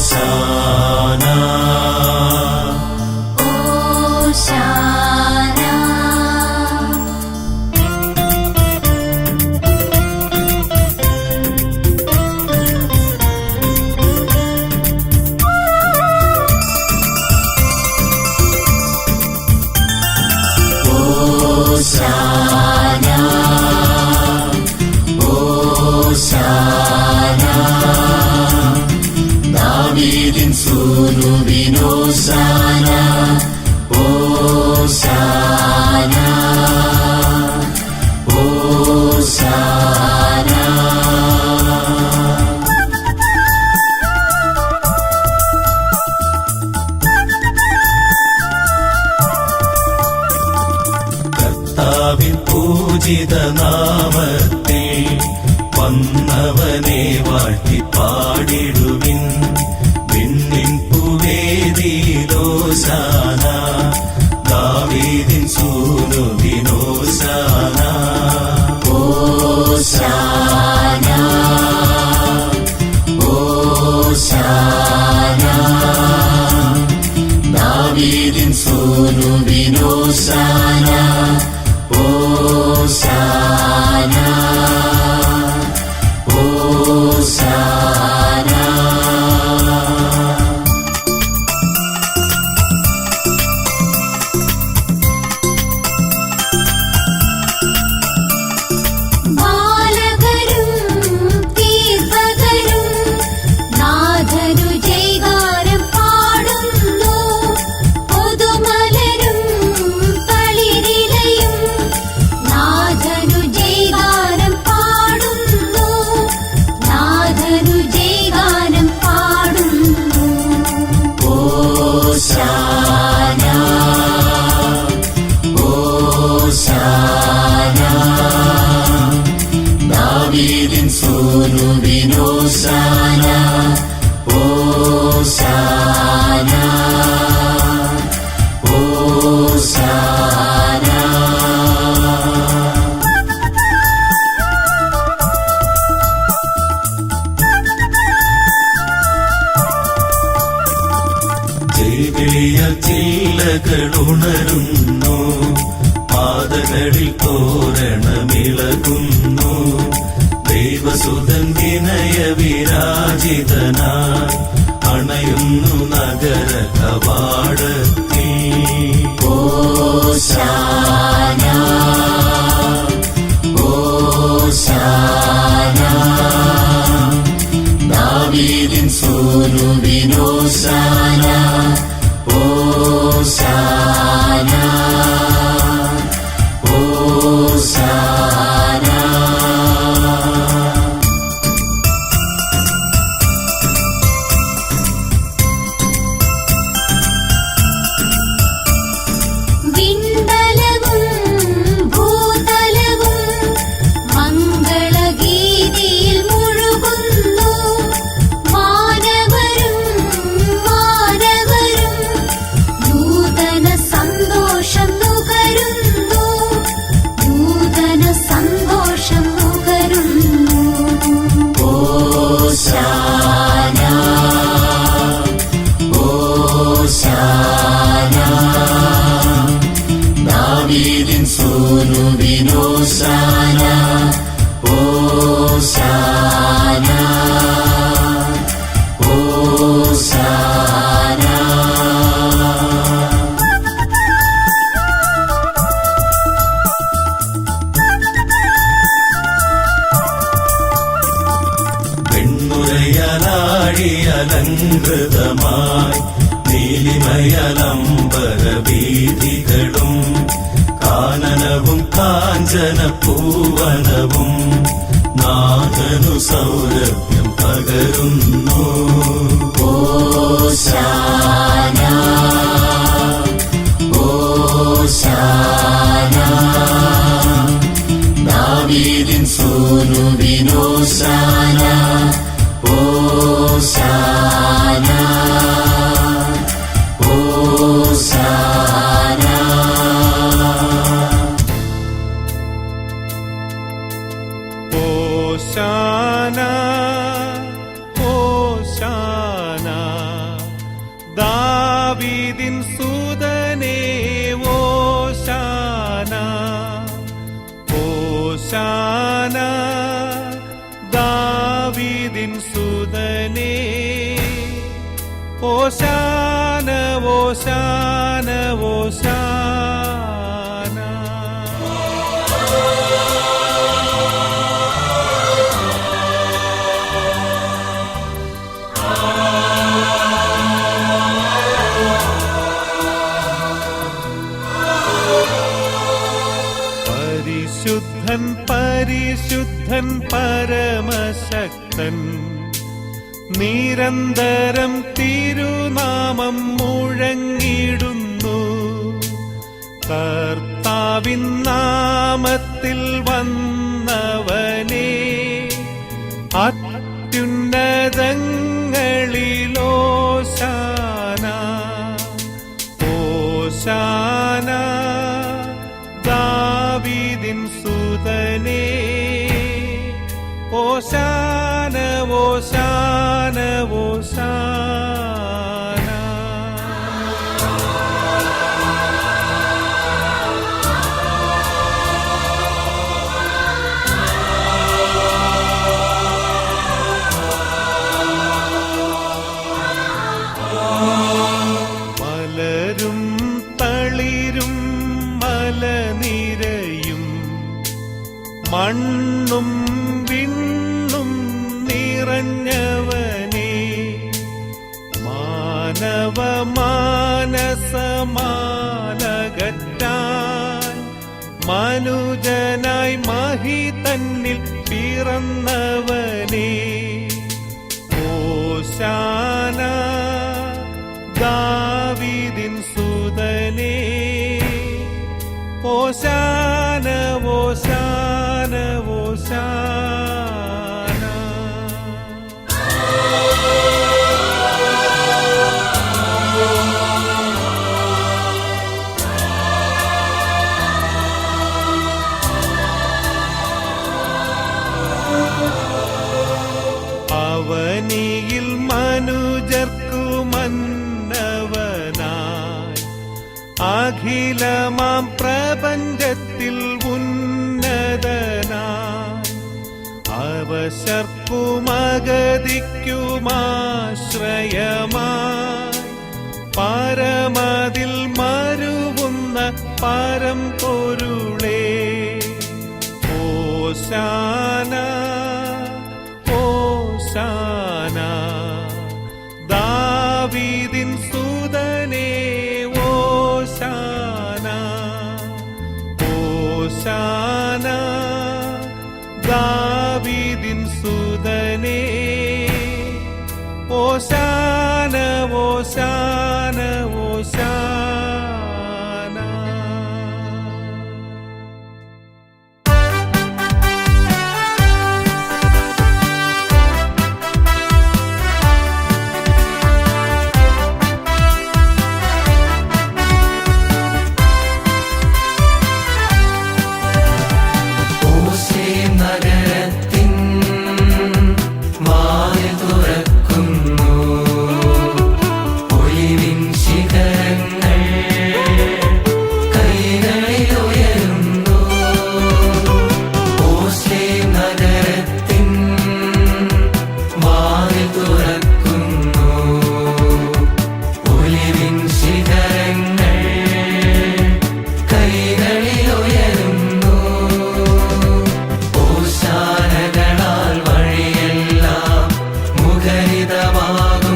ദാവീദിൻ அர்ச்சித நாமத்தை வந்தவனே வாழ்த்தி பாடிட. പരിശുദ്ധൻ പരമശക്തൻ. നിരന്തരം തിരുനാമം മുഴങ്ങിടുന്നു കർത്താവിൻ നാമത്തിൽ വന്നു O San, O Hosanna, O Hosanna. പിറന്നവനേ. ഓശാന ദാവീദിൻ സുതനേ. ഓശാന ഓശാന. പരമതിൽ മരുവുന്ന പരം പൊരുളേ. ഓശാന ഓശാന ദാവീദിൻ സുതനേ ഓശാന ഓശാന. Allah'a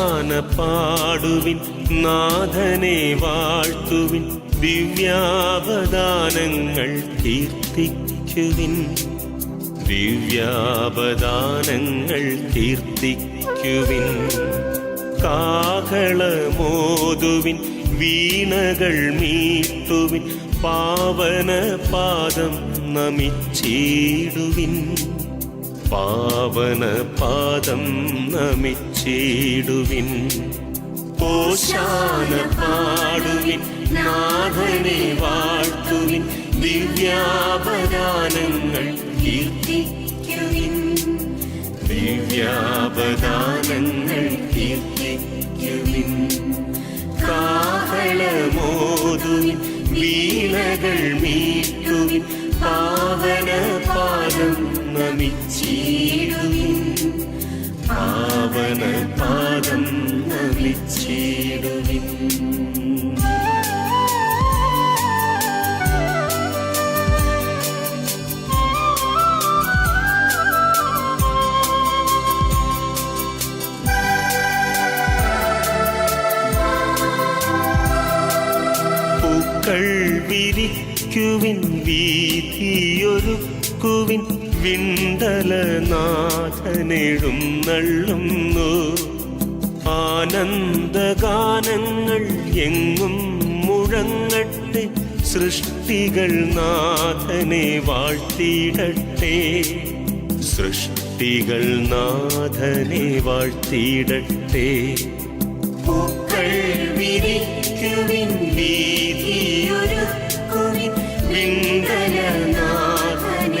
ഓശാന പാടുവിൻ നാഥനെ വാഴ്ത്തുവിൻ ദിവ്യാവദാനങ്ങൾ കീർത്തിക്കുവിൻ. ദിവ്യാവദാനങ്ങൾ കീർത്തിക്കുവിൻ. കാഹളമോതുവിൻ വീണകൾ മീട്ടുവിൻ പാവന പാദം നമിച്ചിടുവിൻ. പാവന പാദം നമിച്ചിടുവിൻ. പോഷാന പാടുവിൻ നാഥനെ വാഴ്ത്തുവിൻ ദിവ്യാപദാനങ്ങൾ കീർത്തിക്കുവിൻ. ദിവ്യാപദാനങ്ങൾ കീർത്തിക്കുവിൻ. കാഹളമോതുവിൻ വീണകൾ മീട്ടുവിൻ പാവന പാദം നമിച്ചിടുവിൻ. പാവന പാദം നമിച്ചിടുവിൻ പൂക്കൾ വിരിക്കുവിൻ വീതിയൊരുക്കുവിൻ വിണ്ടലനാഥനെഴും നള്ളുന്നു. ആനന്ദഗാനങ്ങൾ എങ്ങും മുഴങ്ങട്ടെ സൃഷ്ടികൾ നാഥനെ വാഴ്ത്തിയിടട്ടെ. സൃഷ്ടികൾ നാഥനെ വാഴ്ത്തിയിടട്ടെ. പൂക്കൾ വിരിക്കുവിൻ വീതിയൊരുക്കുവിൻ വിണ്ടലനാഥനെഴും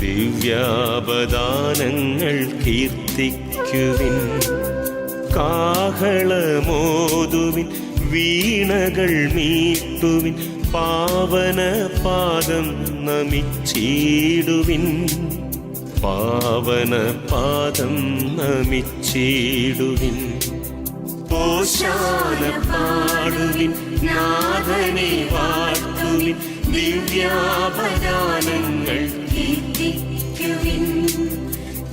ദിവ്യാപദാനങ്ങൾ കീർത്തിക്കുവിൻ. കാഹളമോതുവിൻ വീണകൾ മീട്ടുവിൻ പാവന പാദം നമിച്ചീടുവിൻ. പാവന പാദം നമിച്ചീടുവിൻ. ഓശാന പാടുവിൻ നാഥനെ വാഴ്ത്തുവിൻ. ദിവ്യാപദാനങ്ങൾ കീർത്തിക്കുവിൻ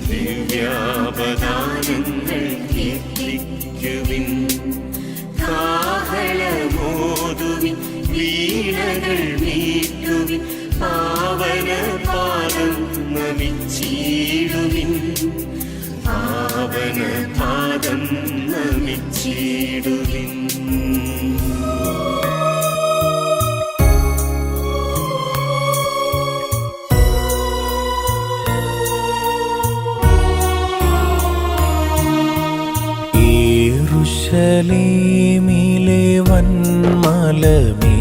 കീർത്തിക്കുവിൻ മീട്ടുവിൻ പാവന പാദം നമിച്ചീടുവിൻ. പാവന പാദം നമിച്ചിടുവിൻ. യേറുശലേമിലെ വന്മലമേ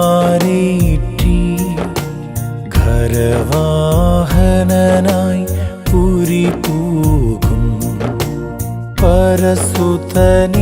ൂരുകിലെന്നേയാരേറ്റി ഖരവാഹനനായി പുരി പോകും പരസുതനെ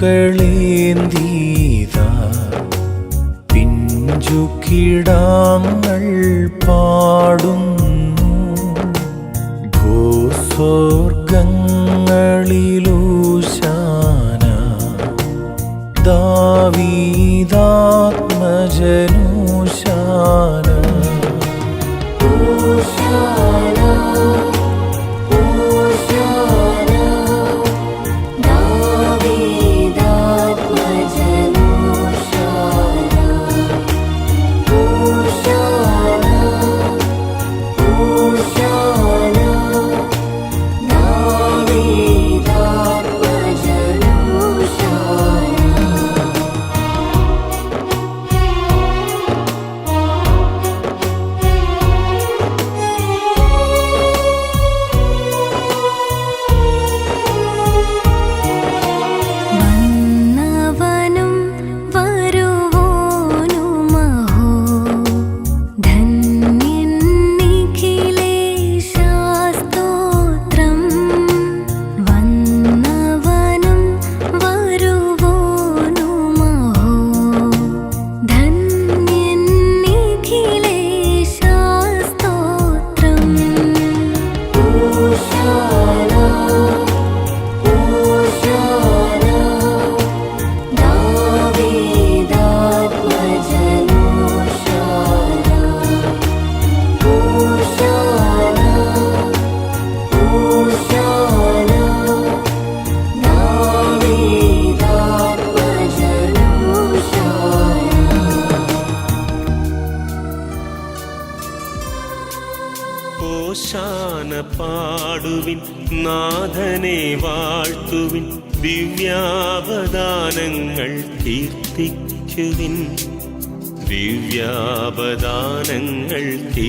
പൂക്കളേന്തീതാ പിഞ്ചു കിടാങ്ങൾ പാടുന്നു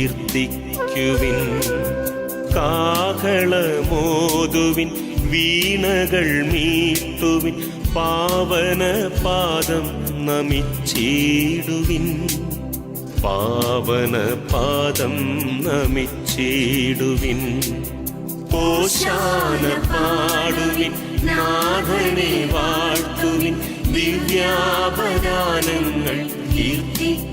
കീർത്തിക്കുവിൻ കാഹളമോതുവിൻ വീണകൾ മീട്ടുവിൻ പാവന പാദം നമിച്ചിടുവിൻ. പാവന പാദം നമിച്ചിടുവിൻ. ഓശാന പാടുവിൻ നാഥനെ വാഴ്ത്തുവിൻ. ദിവ്യാപദാനങ്ങൾ കീർത്തിക്കുവിൻ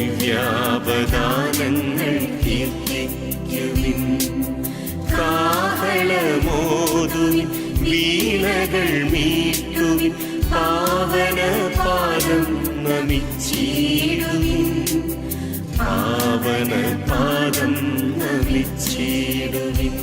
ദിവ്യാപദാനങ്ങൾ കീർത്തിക്കുവിൻ. കാഹളമോതുവിൻ വീണകൾ മീട്ടുവിൻ പാവന പാദം നമിച്ചിടുവിൻ. പാവന പാദം നമിച്ചിടുവിൻ.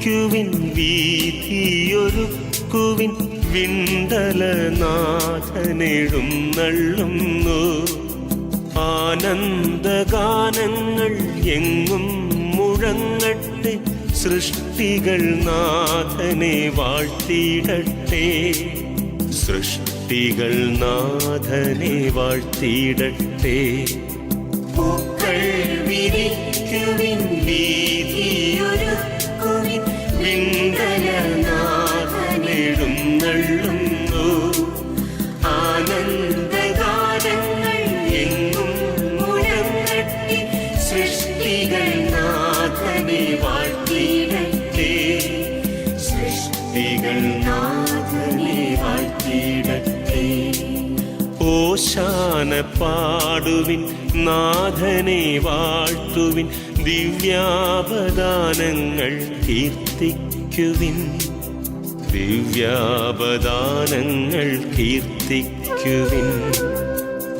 വിരിക്കുവിൻ വീതിയൊരുക്കുവിൻ വിണ്ടലനാഥനെഴുന്നള്ളുന്നു. ആനന്ദഗാനങ്ങൾ എങ്ങും മുഴങ്ങട്ടെ സൃഷ്ടികൾ നാഥനെ വാഴ്ത്തിയിടട്ടെ. സൃഷ്ടികൾ നാഥനെ വാഴ്ത്തിയിടട്ടെ. പൂക്കൾ വിരിക്കുവിൻ വീതിയൊരുക്കുവിൻ പാടുവിൻ നാഥനെ വാഴ്ത്തുവിൻ ദിവ്യാപദാനങ്ങൾ കീർത്തിക്കുവിൻ. ദിവ്യാപദാനങ്ങൾ കീർത്തിക്കുവിൻ.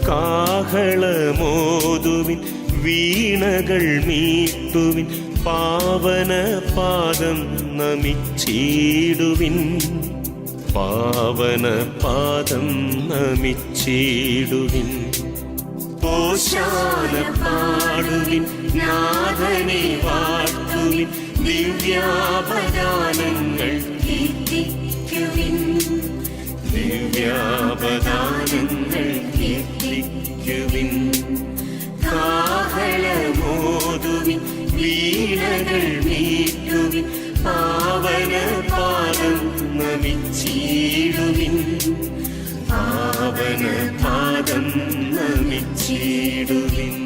കാഹളമോതുവിൻ വീണകൾ മീട്ടുവിൻ പാവന പാദം നമിച്ചീടുവിൻ. പാവന പാദം നമിച്ചിടുവിൻ. ഓശാന പാടുവിൻ നാഥനെ വാഴ്ത്തുവിൻ ദിവ്യാപദാനങ്ങൾ കീർത്തിക്കുവിൻ. ദിവ്യാപദാനങ്ങൾ കീർത്തിക്കുവിൻ. കാഹളമോതുവിൻ വീണകൾ മീട്ടുവിൻ പാവന പാദം നമിച്ചിടുവിൻ. അവന് പാദം നമിച്ചിടുവിൻ.